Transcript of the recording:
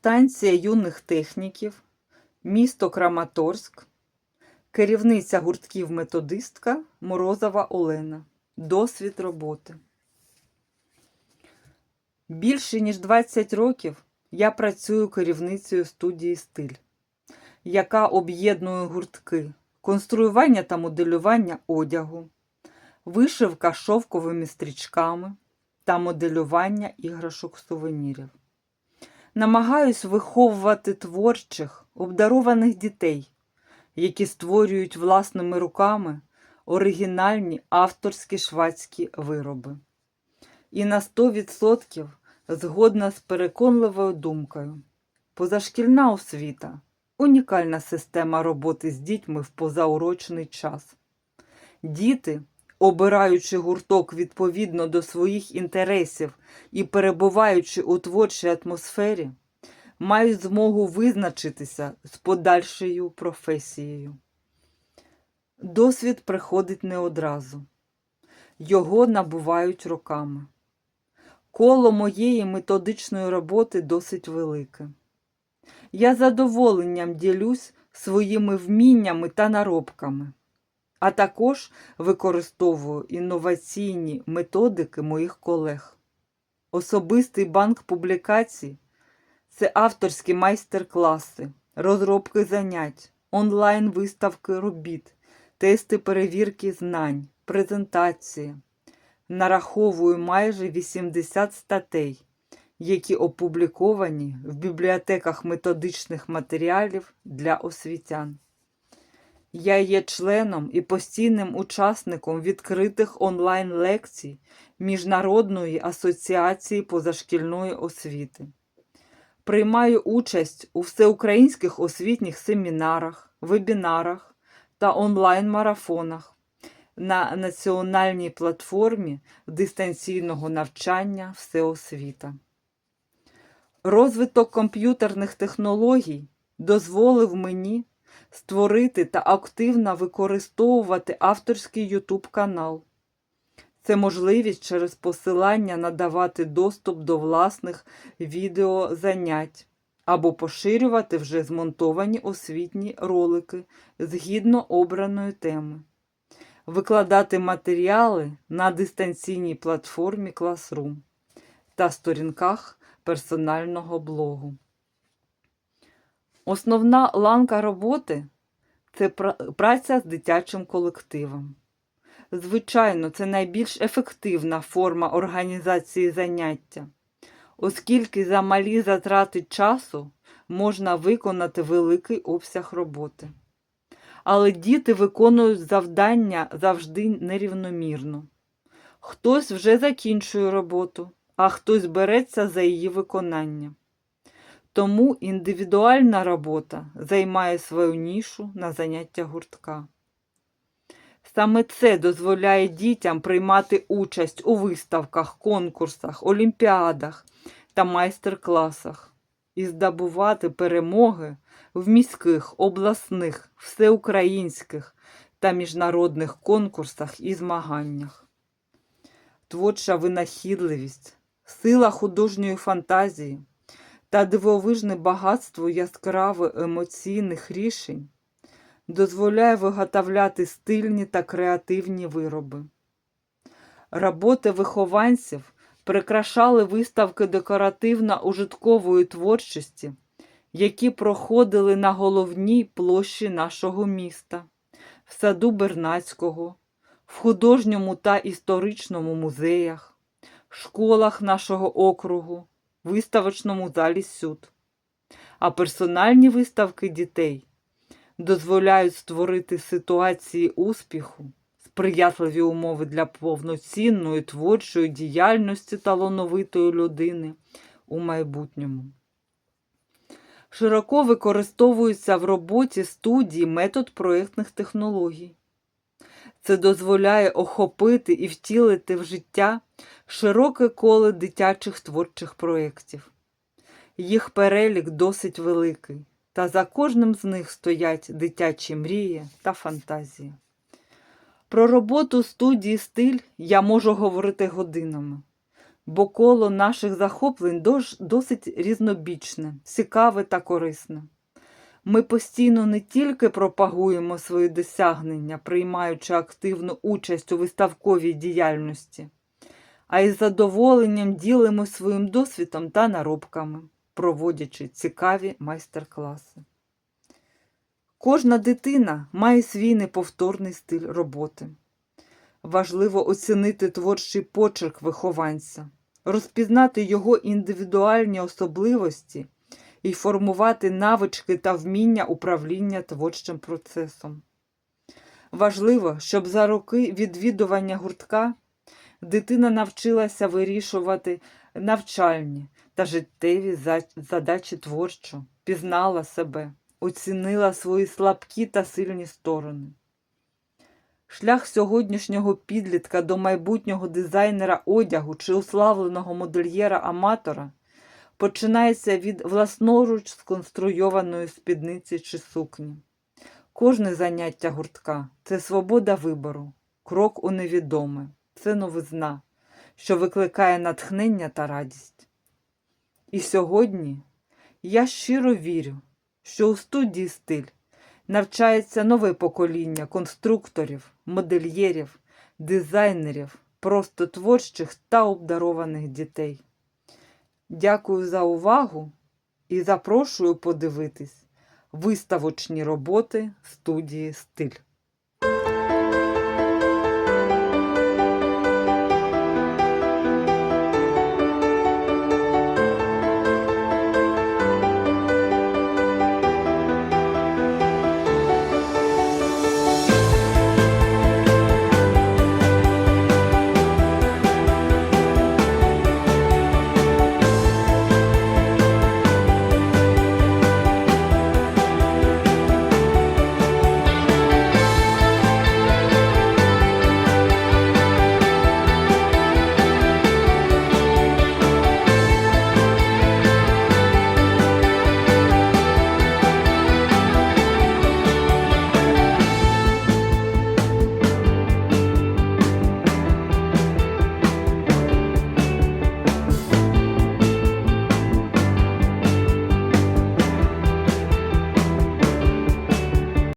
Станція юних техніків, місто Краматорськ, керівниця гуртків методистка Морозова Олена. Досвід роботи. Більше ніж 20 років я працюю керівницею студії Стиль, яка об'єднує гуртки, конструювання та моделювання одягу, вишивка шовковими стрічками та моделювання іграшок сувенірів. Намагаюсь виховувати творчих, обдарованих дітей, які створюють власними руками оригінальні авторські швадські вироби. І на 100% згодна з переконливою думкою. Позашкільна освіта унікальна система роботи з дітьми в позаурочний час. Діти, обираючи гурток відповідно до своїх інтересів і перебуваючи у творчій атмосфері, мають змогу визначитися з подальшою професією. Досвід приходить не одразу, його набувають роками. Коло моєї методичної роботи досить велике. Я задоволенням ділюсь своїми вміннями та наробками, а також використовую інноваційні методики моїх колег. Особистий банк публікацій це авторські майстер-класи, розробки занять, онлайн-виставки робіт, тести перевірки знань, презентації. Нараховую майже 80 статей, які опубліковані в бібліотеках методичних матеріалів для освітян. Я є членом і постійним учасником відкритих онлайн-лекцій Міжнародної асоціації позашкільної освіти. Приймаю участь у всеукраїнських освітніх семінарах, вебінарах та онлайн-марафонах на національній платформі дистанційного навчання Всеосвіта. Розвиток комп'ютерних технологій дозволив мені створити та активно використовувати авторський YouTube канал. Це можливість через посилання надавати доступ до власних відеозанять або поширювати вже змонтовані освітні ролики згідно обраної теми, викладати матеріали на дистанційній платформі Classroom та сторінках персонального блогу. Основна ланка роботи це праця з дитячим колективом. Звичайно, це найбільш ефективна форма організації заняття, оскільки за малі затрати часу можна виконати великий обсяг роботи. Але діти виконують завдання завжди нерівномірно. Хтось вже закінчує роботу, а хтось береться за її виконання. Тому індивідуальна робота займає свою нішу на заняття гуртка. Саме це дозволяє дітям приймати участь у виставках, конкурсах, олімпіадах та майстер-класах і здобувати перемоги в міських, обласних, всеукраїнських та міжнародних конкурсах і змаганнях. Творча винахідливість, сила художньої фантазії та дивовижне багатство яскраво емоційних рішень дозволяє виготовляти стильні та креативні вироби. Роботи вихованців прикрашали виставки декоративно-ужиткової творчості, які проходили на головній площі нашого міста, в саду Бернацького, в художньому та історичному музеях, школах нашого округу, виставочному залі Сюд. А персональні виставки дітей дозволяють створити ситуації успіху, сприятливі умови для повноцінної творчої діяльності талановитої людини у майбутньому. Широко використовується в роботі студії метод проєктних технологій. Це дозволяє охопити і втілити в життя широке коло дитячих творчих проєктів. Їх перелік досить великий, та за кожним з них стоять дитячі мрії та фантазії. Про роботу студії стиль я можу говорити годинами, бо коло наших захоплень досить різнобічне, цікаве та корисне. Ми постійно не тільки пропагуємо свої досягнення, приймаючи активну участь у виставковій діяльності, а й з задоволенням ділимося своїм досвідом та наробками, проводячи цікаві майстер-класи. Кожна дитина має свій неповторний стиль роботи. Важливо оцінити творчий почерк вихованця, розпізнати його індивідуальні особливості і формувати навички та вміння управління творчим процесом. Важливо, щоб за роки відвідування гуртка дитина навчилася вирішувати навчальні та життєві задачі творчо, пізнала себе, оцінила свої слабкі та сильні сторони. Шлях сьогоднішнього підлітка до майбутнього дизайнера одягу чи уславленого модельєра-аматора починається від власноруч сконструйованої спідниці чи сукні. Кожне заняття гуртка це свобода вибору, крок у невідоме, це новизна, що викликає натхнення та радість. І сьогодні я щиро вірю, що у студії стиль навчається нове покоління конструкторів, модельєрів, дизайнерів, просто творчих та обдарованих дітей. Дякую за увагу і запрошую подивитись виставочні роботи студії Стиль.